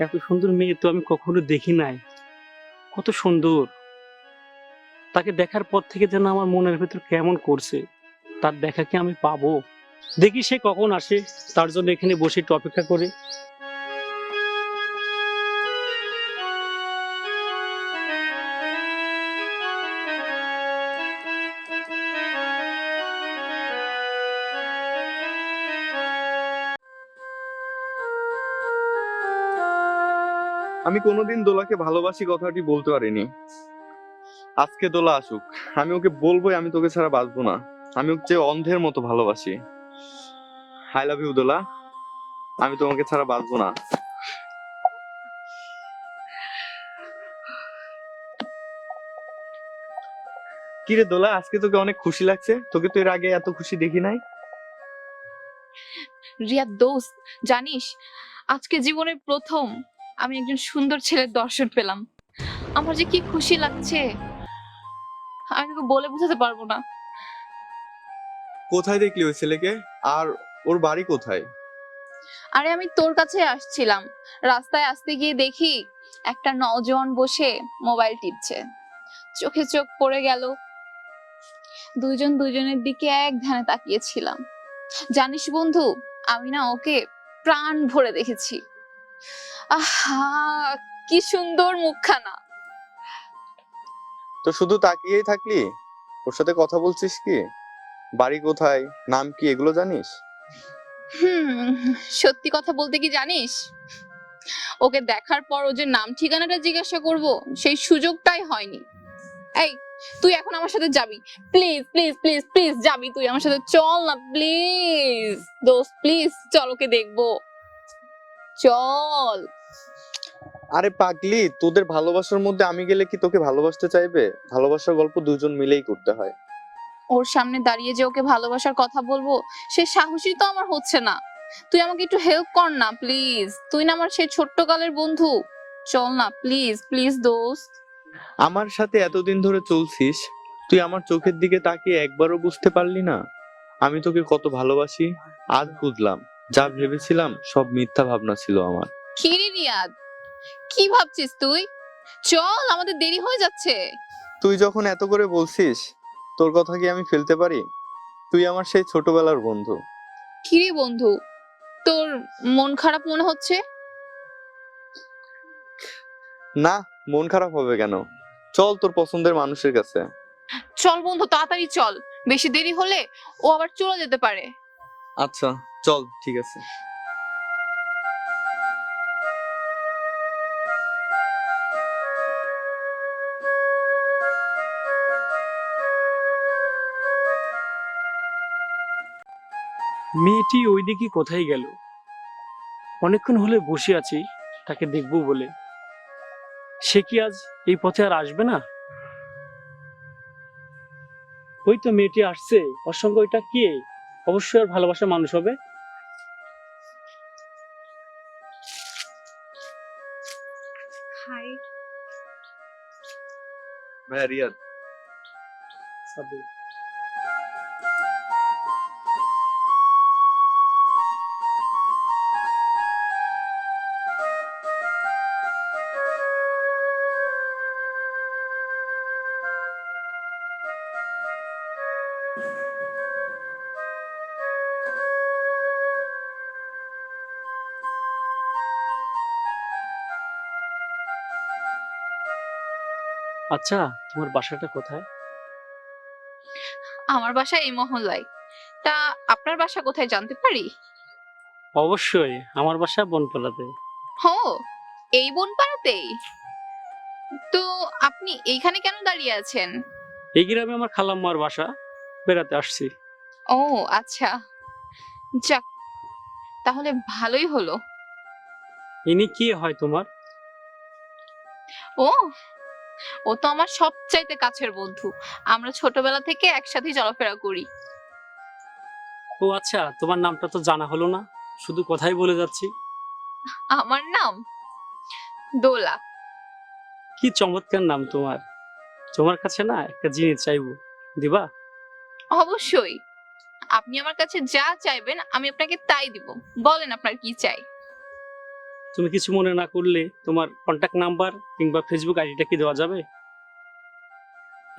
এত সুন্দর মেয়ে তো আমি কখনো দেখি নাই। কত সুন্দর। তাকে দেখার পর থেকে যেন আমার মনের ভেতর কেমন করছে, তার দেখাকে আমি পাবো? দেখি সে কখন আসে, তার জন্য এখানে বসে একটু অপেক্ষা করে। আমি কোনোদিন দোলাকে ভালোবাসি কথাটি বলতে পারিনি। আজকে দোলা আসুক। আমি ওকে বলবোই আমি তোকে ছাড়া বাঁচবো না। আমি ওকে অন্ধের মতো ভালোবাসি। I love you Dola. আমি তোমাকে ছাড়া বাঁচবো না। কিরে দোলা, আজকে তোকে অনেক খুশি লাগছে? তোকে তো এর আগে এত খুশি দেখি নাই। রিয়াদ, দোস্ত, জানিস, আজকে জীবনের প্রথম আমি একজন সুন্দর ছেলের দর্শন পেলাম। আমার যে কি খুশি লাগছে আমি তোকে বলে বোঝাতে পারব না। কোথায় দেখলি ওই ছেলেকে? আর ওর বাড়ি কোথায়? আরে আমি তোর কাছে আসছিলাম। রাস্তায় আসতে গিয়ে দেখি একটা নজওয়ান বসে মোবাইল টিপছে। চোখে চোখ পড়ে গেল। দুইজন দুইজনের দিকে এক ধ্যানে তাকিয়েছিলাম। জানিস বন্ধু আমি না ওকে প্রাণ ভরে দেখেছি। আহা কি সুন্দর মুখখানা। তো শুধু তাকিয়েই থাকলি? ওর সাথে কথা বলছিস কি? বাড়ি কোথায়? নাম কি? এগুলো জানিস? হুম সত্যি কথা বলতে কি জানিস? ওকে দেখার পর ও যে নাম ঠিকানাটা জিজ্ঞাসা করব সেই সুযোগটাই হয়নি। এই তুই এখন আমার সাথে যাবি। প্লিজ প্লিজ প্লিজ প্লিজ যাবি তুই আমার সাথে। চল না প্লিজ। দোস্ত প্লিজ চল ওকে দেখব। চল। আরে পাগলি তোদের ভালোবাসার মধ্যে আমি গেলে কি তোকে ভালোবাসতে চাইবে? ভালোবাসার গল্প দুজন মিলেই করতে হয়। ওর সামনে দাঁড়িয়ে যে ওকে ভালোবাসার কথা বলব সে সাহসী তো আমার হচ্ছে না। তুই আমাকে একটু হেল্প কর না প্লিজ তুই না আমার সেই ছোট্ট কালের বন্ধু। চল না প্লিজ প্লিজ দোস্ত। আমার সাথে এতদিন ধরে চলছিস তুই আমার চোখের দিকে তাকিয়ে একবারও বুঝতে পারলি না? আমি তোকে কত ভালোবাসি আজ বুঝলাম। যা ভেবেছিলাম সব মিথ্যা ভাবনা ছিল আমার। কি রে রিয়াদ? কি ভাবছিস তুই? চল আমাদের দেরি হয়ে যাচ্ছে। তুই যখন এত করে বলছিস তোর কথা কি আমি ফেলতে পারি? তুই আমার সেই ছোটবেলার বন্ধু। কি রে বন্ধু? তোর মন খারাপ মনে হচ্ছে? না মন খারাপ হবে কেন? চল তোর পছন্দের মানুষের কাছে। চল বন্ধু তাড়াতাড়ি চল। বেশি দেরি হলে ও আবার চলে যেতে পারে। আচ্ছা চল ঠিক আছে। মেয়েটি ওইদিকে কোথায় গেল? অনেকক্ষণ হলে বসে আছি তাকে দেখব বলে। সে কি আজ এই পথে আর আসবে না? ওই তো মেয়েটি আসছে ওর সঙ্গে ওইটা কে? অবশ্যই আর ভালোবাসা মানুষ হবে। হাই। ভাইয়া রিয়াদ। আচ্ছা তোমার বাসাটা কোথায়? আমার বাসা এই মহল্লায়। তা আপনার বাসা কোথায় জানতে পারি? অবশ্যই আমার বাসা বনপালাতে হো এই বনপাড়াতেই? তো আপনি এইখানে কেন দাঁড়িয়ে আছেন? এই গ্রামে আমার খালাম্মার বাসা। বেড়াতে আসছি। ও আচ্ছা। যাক তাহলে ভালোই হলো। ইনি কি হয় তোমার? ও ও তো আমার সবচাইতে কাছের বন্ধু। আমরা ছোটবেলা থেকে একসাথে চলাফেরা করি। ও আচ্ছা তোমার নামটা তো জানা হলো না। শুধু কথাই বলে যাচ্ছি। আমার নাম? দোলা। কি চমৎকার নাম তোমার। তোমার কাছে না একটা জিনিস চাইব। দিবা? অবশ্যই। আপনি আমার কাছে যা চাইবেন আমি আপনাকে তাই দিব। বলেন আপনার কি চাই। তুমি কিছু মনে না করলে তোমার কন্ট্যাক্ট নাম্বার কিংবা ফেসবুক আইডিটা কি দেওয়া যাবে?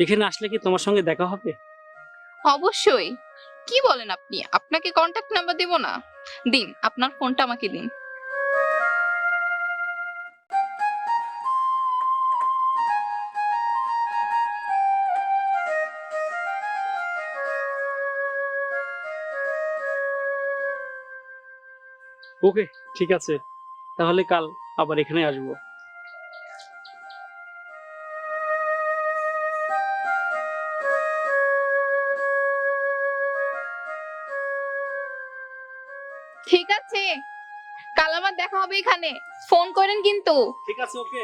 এখানে আসলে কি তোমার সঙ্গে দেখা হবে? অবশ্যই। কি বলেন আপনি? আপনাকে কন্ট্যাক্ট নাম্বার দেব না। দিন আপনার ফোনটা আমাকে দিন। ওকে ঠিক আছে। তাহলে কাল আবার এখানে আসব। ঠিক আছে। কাল আমার দেখা হবে এখানে। ফোন করেন কিন্তু। ঠিক আছে ওকে।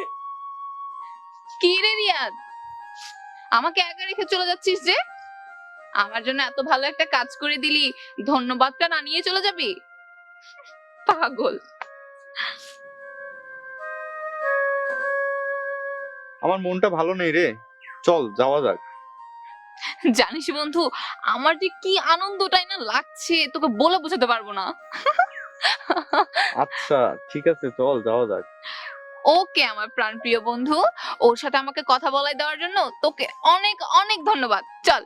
কি রে রিয়াদ? আমাকে একা রেখে চলে যাচ্ছিস যে? আমার জন্য এত ভালো একটা কাজ করে দিলি। ধন্যবাদটা না নিয়ে চলে যাবি? পাগল। আমার মনটা ভালো নেই রে। চল যাওয়া যাক। জানিস বন্ধু আমার যে কি আনন্দটাই না লাগছে তোকে বলে বোঝাতে পারব না। আচ্ছা ঠিক আছে চল যাওয়া যাক। ওকে আমার প্রাণপ্রিয় বন্ধু ওর সাথে আমাকে কথা বলাই দেওয়ার জন্য তোকে অনেক অনেক ধন্যবাদ। চল।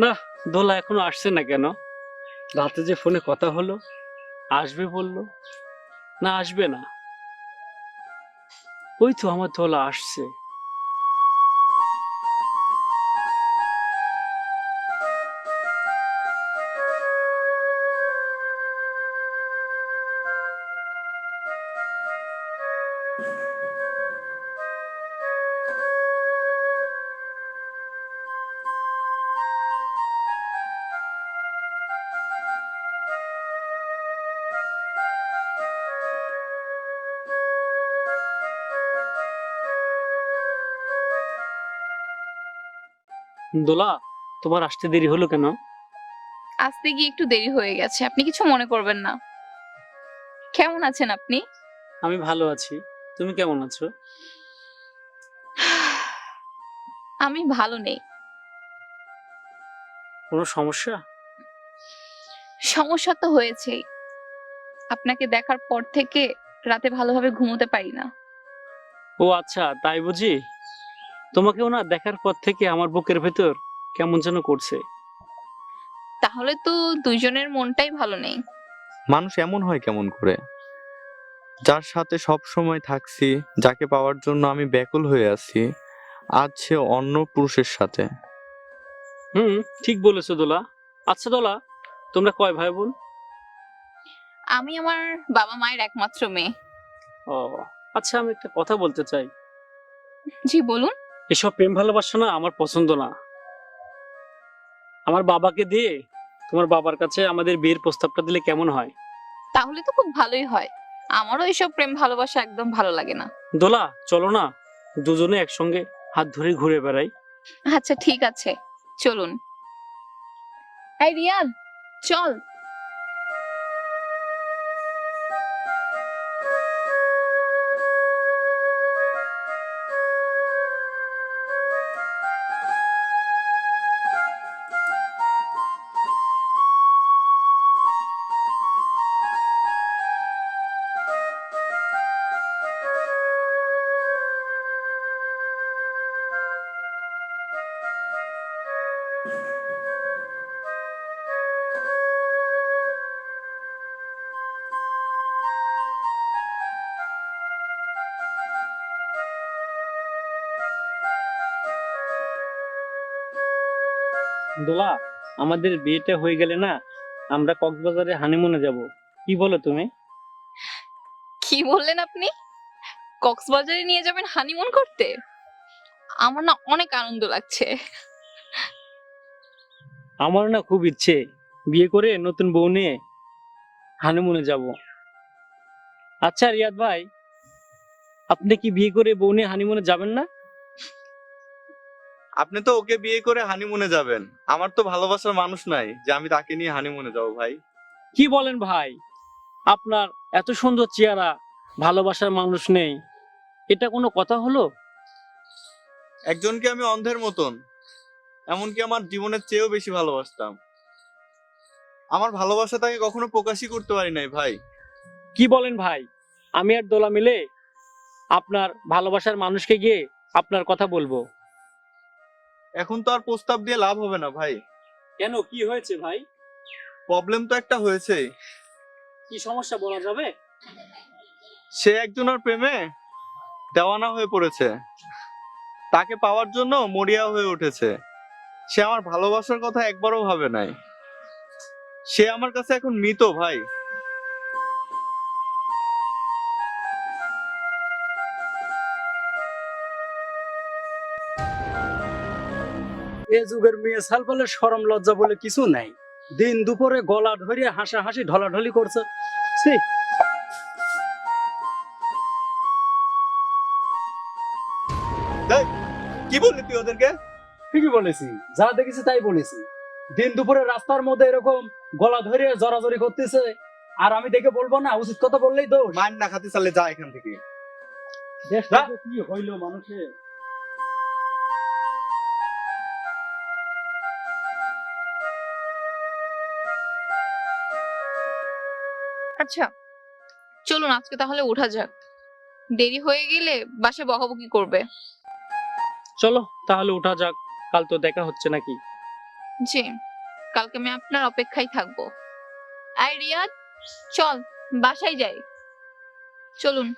না, দোলা এখনও আসছে না কেন? রাতে যে ফোনে কথা হলো, আসবে বলল? না, আসবে না। ওই তো আমার দোলা আসছে। দোলা তোমার আসতে দেরি হলো কেন? আসতে গিয়ে একটু দেরি হয়ে গেছে আপনি কিছু মনে করবেন না। কেমন আছেন আপনি? আমি ভালো আছি তুমি কেমন আছো? আমি ভালো নেই। কোনো সমস্যা? সমস্যা তো হয়েছেই। আপনাকে দেখার পর থেকে রাতে ভালোভাবে ঘুমোতে পারি না। ও আচ্ছা তাই বুঝি? তোমাকেও না দেখার পর থেকে আমার বুকের ভেতর কেমন যেন করছে। তাহলে তো দুইজনের মনটাই ভালো নেই। মানুষ এমন হয় কেমন করে? যার সাথে সব সময় থাকছি যাকে পাওয়ার জন্য আমি ব্যাকুল হয়ে আছি আজ সে অন্য পুরুষের সাথে। হুম ঠিক বলেছ দোলা। আচ্ছা দোলা তোমরা কয় ভাই বোন আমি আমার বাবা মায়ের একমাত্র মেয়ে। ও আচ্ছা আমি একটা কথা বলতে চাই। জি বলুন। এসব প্রেম ভালোবাসা না আমার পছন্দ না। আমার বাবাকে দিয়ে তোমার বাবার কাছে আমাদের বিয়ের প্রস্তাবটা দিলে কেমন হয়? তাহলে তো খুব ভালোই হয়। আমারও এসব প্রেম ভালোবাসা একদম ভালো লাগে না। দোলা চলো না দুজনে একসঙ্গে হাত ধরে ঘুরে বেড়াই। আচ্ছা ঠিক আছে। চলুন। এই রিয়াদ চল। দোলা আমাদের বিয়েটা হয়ে গেলে না আমরা কক্সবাজারে হানিমুনে যাব। কি বলো তুমি? কি বললেন আপনি? কক্সবাজারে নিয়ে যাবেন হানিমুন করতে? আমার না অনেক আনন্দ লাগছে। আমার না খুব ইচ্ছে বিয়ে করে নতুন বউ নিয়ে হানিমুনে যাব। আচ্ছা রিয়াদ ভাই আপনি কি বিয়ে করে বউ নিয়ে হানিমুনে যাবেন না? আপনি তো ওকে বিয়ে করে হানিমুনে যাবেন। আমার তো ভালোবাসার মানুষ নাই যে আমি তাকে নিয়ে হানিমুনে যাব ভাই। কি বলেন ভাই? আপনার এত সুন্দর চেহারা ভালোবাসার মানুষ নেই। এটা কোনো কথা হলো? একজনকে আমি অন্ধের মতন এমনকি আমার জীবনের চেয়েও বেশি ভালোবাসতাম। আমার ভালোবাসা তাকে কখনো প্রকাশই করতে পারি নাই ভাই। কি বলেন ভাই? আমি আর দোলা মিলে আপনার ভালোবাসার মানুষকে গিয়ে আপনার কথা বলব। এখন তো আর প্রস্তাব দিয়ে লাভ হবে না ভাই। কেন? কি হয়েছে ভাই? প্রবলেম তো একটা হয়েছে। কি সমস্যা বলা যাবে? সে একজনের প্রেমে দেওয়ানা হয়ে পড়েছে। তাকে পাওয়ার জন্য মরিয়া হয়ে উঠেছে। সে আমার ভালোবাসার কথা একবারও ভাবে নাই। সে আমার কাছে এখন মৃত ভাই। এ যুগের মেয়ে সালপালের সরম লজ্জা বলে কিছু নাই। দিন দুপুরে গলা ধরিয়ে হাসাহাসি ঢলাঢলি করছে। কি বললি তুই ওদেরকে? ঠিকই বলেছি যা দেখেছি তাই বলেছি। দিন দুপুরে রাস্তার মধ্যে এরকম গলা ধরিয়ে জড়াজড়ি করতেছে আর আমি দেখে বলব না উচিত কথা বললেই দোষ। মার না খাতে চালে যা এখান থেকে। দেশটা কি হইল মানুষের। আচ্ছা চলুন আজকে তাহলে ওঠা যাক। দেরি হয়ে গেলে বাসে বকাবকি করবে। চলো তাহলে উঠা যাক। কাল তো দেখা হচ্ছে নাকি? জি কালকে আমি আপনার অপেক্ষায় থাকব। আই রিয়াদ চল বাসায় যাই। চলুন।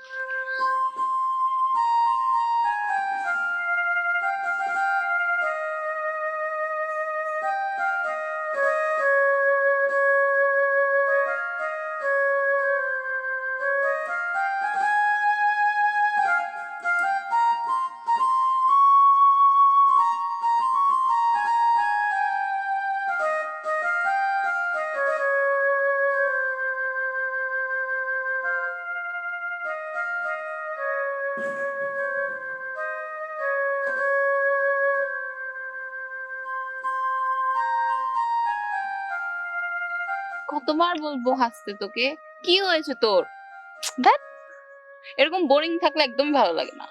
কতবার বলব হাসতে তোকে? কি হয়েছে তোর? দেখ এরকম বোরিং থাকলে একদমই ভালো লাগে না।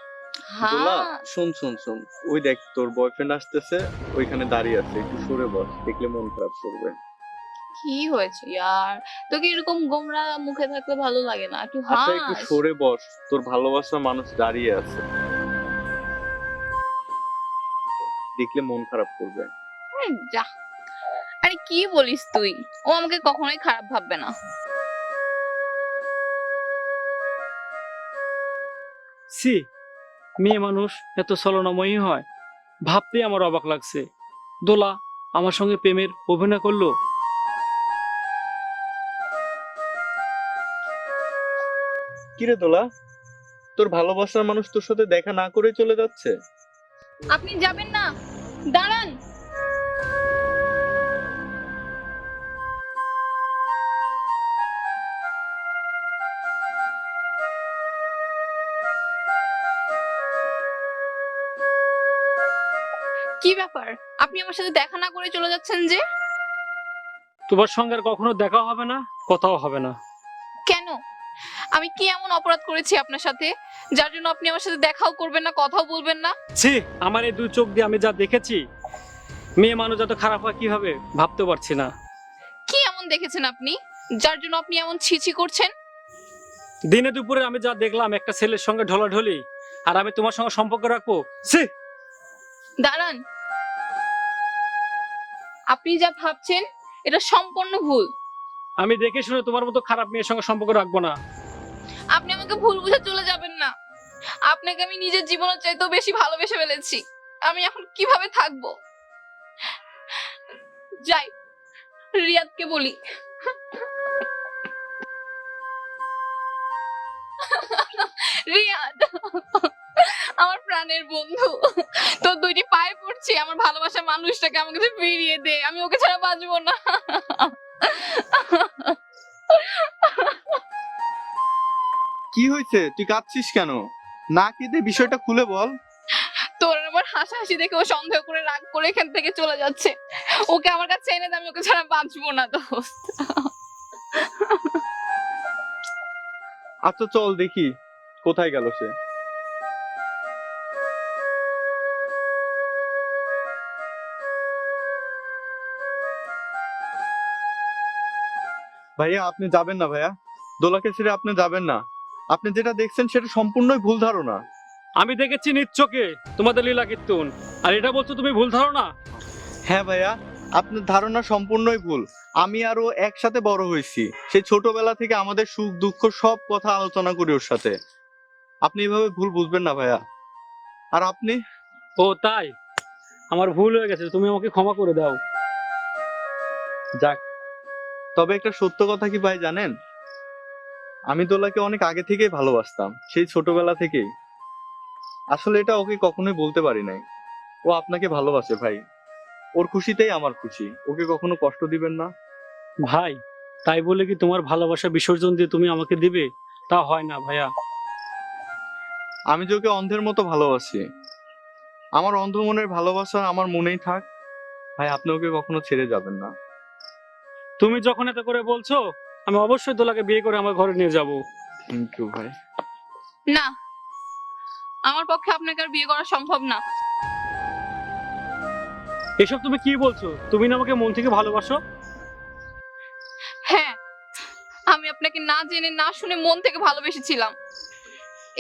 দোলা হ্যাঁ। শুন শুন শুন। ওই দেখ তোর বয়ফ্রেন্ড আসতেছে ওইখানে দাঁড়িয়ে আছে একটু সরে বস দেখলে মন খারাপ করবে। কি হয়েছে ইয়ার? তোকে এরকম গোমরা মুখে থাকলে ভালো লাগে না একটু আচ্ছা একটু সরে বস তোর ভালোবাসা মানুষ দাঁড়িয়ে আছে। দেখলে মন খারাপ করবে। যা। আরে কি বলিস তুই? ও আমাকে কখনোই খারাপ ভাববে না। সি মেয়ে মানুষ এত ছলনাময়ী হয়। ভাবতেই আমার অবাক লাগছে। দোলা আমার সঙ্গে প্রেমের অভিনয় করল? কিরে দোলা তোর ভালোবাসার মানুষ তোর সাথে দেখা না করে চলে যাচ্ছে? আপনি যাবেন না। দাঁড়ান। কি ব্যাপার? আপনি আমার সাথে দেখা না করে চলে যাচ্ছেন যে? তোমার সঙ্গে আর কখনো দেখা হবে না কথাও হবে না। কেন? আমি কি এমন অপরাধ করেছি আপনার সাথে যার জন্য আপনি আমার সাথে দেখাও করবেন না কথাও বলবেন না? ছি আমার এই দুই চোখ দিয়ে আমি যা দেখেছি মেয়ে মানুষ যত খারাপ হয় কীভাবে ভাবতে পারছি না। কি এমন দেখেছেন আপনি যার জন্য আপনি এমন ছিছি করছেন? দিনে দুপুরে আমি যা দেখলাম একটা ছেলের সঙ্গে ঢলাঢলি আর আমি তোমার সঙ্গে সম্পর্ক রাখব। ছি! দাঁড়ান আপনি যা ভাবছেন এটা সম্পূর্ণ ভুল। আমি দেখে শুনে তোমার মতো খারাপ মেয়ের সঙ্গে সম্পর্ক রাখব না। আপনি আমাকে ভুল বুঝে চলে যাবেন না। আপনাকে আমি নিজের জীবনের চাইতেও বেশি ভালোবেসে ফেলেছি। আমি এখন কীভাবে থাকব? যাই রিয়াদকে বলি। আমার প্রাণের বন্ধু। তোর দুইটি পায়ে পড়ছি আমার ভালোবাসা মানুষটাকে আমার কাছে ফিরিয়ে দে আমি ওকে ছাড়া বাঁচবো না। কি হয়েছে? তুই কাঁদছিস কেন? না কেঁদে বিষয়টা খুলে বল। তোর আবার হাসাহাসি দেখে ও সন্দেহ করে রাগ করে এখান থেকে চলে যাচ্ছে। ওকে আমার কাছে এনে দে, আমি ওকে ছাড়া বাঁচবো না দোস্ত। আচ্ছা চল দেখি কোথায় গেল সে। ভাইয়া আপনি যাবেন না ভাইয়া। দোলাকে ছেড়ে আপনি যাবেন না। আপনি যেটা দেখছেন সেটা সম্পূর্ণই ভুল ধারণা। আমি দেখেছি নিচ্ছকে তোমাদের লীলা কীর্তন। আর এটা বলছো তুমি ভুল ধারণা? হ্যাঁ ভাইয়া আপনার ধারণা সম্পূর্ণই ভুল। আমি আরও একসাথে বড় হয়েছি। সেই ছোটবেলা থেকে আমাদের সুখ দুঃখ সব কথা আলোচনা করি ওর সাথে। আপনি এভাবে ভুল বুঝবেন না ভাইয়া। আর আপনি? ও তাই? আমার ভুল হয়ে গেছে তুমি আমাকে ক্ষমা করে দাও। যাক তবে একটা সত্য কথা কি ভাই জানেন? আমি দোলাকে অনেক আগে থেকেই ভালোবাসতাম সেই ছোটবেলা থেকেই। আসলে এটা ওকে কখনোই বলতে পারি নাই। ও আপনাকে ভালোবাসে ভাই। ওর খুশিতেই আমার খুশি। ওকে কখনো কষ্ট দিবেন না? ভাই তাই বলে কি তোমার ভালোবাসা বিসর্জন দিয়ে তুমি আমাকে দিবে? তা হয় না ভাইয়া। আমি যে ওকে অন্ধের মতো ভালোবাসি। আমার অন্ধ মনের ভালোবাসা আমার মনেই থাক। ভাই আপনি ওকে কখনো ছেড়ে যাবেন না। তুমি যখন এত করে বলছো আমি অবশ্যই দোলাকে বিয়ে করে আমার ঘরে নিয়ে যাব। থ্যাংক ইউ ভাই। না আমার পক্ষে আপনাকে আর বিয়ে করা সম্ভব না। এসব তুমি কি বলছো? তুমি না আমাকে মন থেকে ভালোবাসো? হ্যাঁ আমি আপনাকে না জেনে না শুনে মন থেকে ভালোবেসেছিলাম।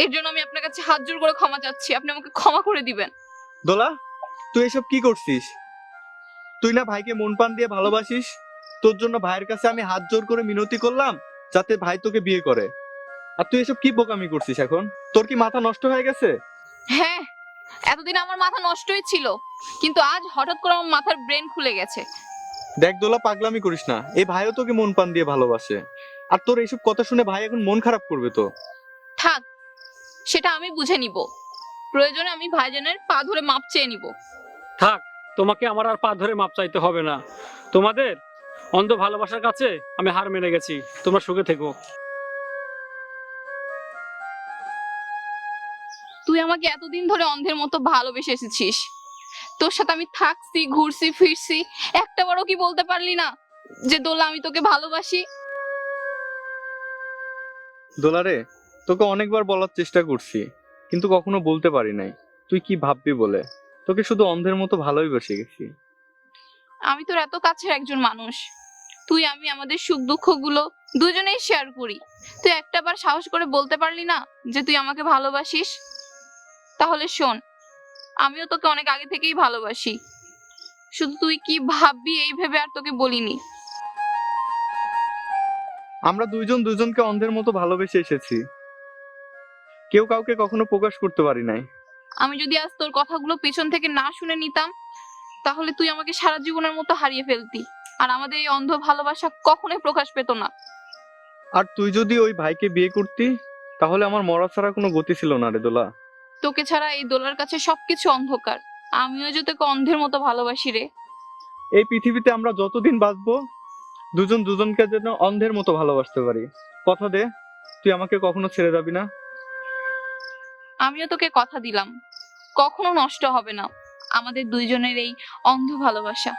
এর জন্য আমি আপনার কাছে হাত জোর করে ক্ষমা চাচ্ছি। আপনি আমাকে ক্ষমা করে দিবেন। দোলা তুই এসব কি করছিস? তুই না ভাইকে মন প্রাণ দিয়ে ভালোবাসিস? তোর জন্য ভাইয়ের কাছে আমি হাত জোর করে মিনতি করলাম যাতে ভাই তোকে বিয়ে করে। আর তুই এসব কি বোকামি করছিস এখন? তোর কি মাথা নষ্ট হয়ে গেছে? হ্যাঁ এতদিন আমার মাথা নষ্টই ছিল কিন্তু আজ হঠাৎ করে আমার মাথার ব্রেন খুলে গেছে। দেখ দোলা পাগলামি করিস না। এই ভাইও তোকে মন প্রাণ দিয়ে ভালোবাসে। আর তোর এইসব কথা শুনে ভাই এখন মন খারাপ করবে তো? থাক সেটা আমি বুঝে নিব। প্রয়োজনে আমি ভাইজানের পা ধরে মাপ চেয়ে নিব। থাক তোমাকে আমার আর পা ধরে মাপ চাইতে হবে না। তোমাদের অন্ধ ভালোবাসার কাছে আমি হার মেনে গেছি। তোমরা সুখে থেকো। তুই আমাকে এতদিন ধরে অন্ধের মতো ভালোবেসে এসেছিস। তোর সাথে আমি থাকছি ঘুরছি ফিরছি একটা বারও কি বলতে পারলি না যে দোলা আমি তোকে ভালোবাসি। দোলারে তোকে অনেকবার বলার চেষ্টা করছি কিন্তু কখনো বলতে পারি নাই। তুই কি ভাববি বলে? তোকে শুধু অন্ধের মতো ভালোই বসে গেছি। আমি তোর এত কাছের একজন মানুষ। তুই আমি আমাদের সুখ দুঃখগুলো দুজনেই শেয়ার করি। তুই একটা বার সাহস করে বলতে পারলি না যে তুই আমাকে ভালোবাসিস? তাহলে শোন আমিও তোকে অনেক আগে থেকেই ভালোবাসি। শুধু তুই কি ভাববি এই ভেবে আর তোকে বলিনি। আমরা দুইজন দুজনকে অন্ধের মতো ভালোবেসে এসেছি। কেউ কাউকে কখনো প্রকাশ করতে পারি নাই। আমি যদি আজ তোর কথাগুলো পেছন থেকে না শুনে নিতাম তাহলে তুই আমাকে সারা জীবনের মতো হারিয়ে ফেলতি। আর আমাদের এই অন্ধ ভালোবাসা কখনোই প্রকাশ পেত না। আর তুই যদি ওই ভাইকে বিয়ে করতি তাহলে আমার মরা ছাড়া কোনো গতি ছিল না রে দোলা। তোকে ছাড়া এই দোলার কাছে সবকিছু অন্ধকার। আমিও যে তোকে অন্ধের মতো ভালোবাসি রে। এই পৃথিবীতে আমরা যতদিন বাঁচবো দুজন দুজনকে যেন অন্ধের মতো ভালোবাসতে পারি। কথা দে তুই আমাকে কখনো ছেড়ে যাবি না? আমিও তোকে কথা দিলাম। কখনো নষ্ট হবে না। আমাদের দুইজনের এই অন্ধ ভালোবাসা।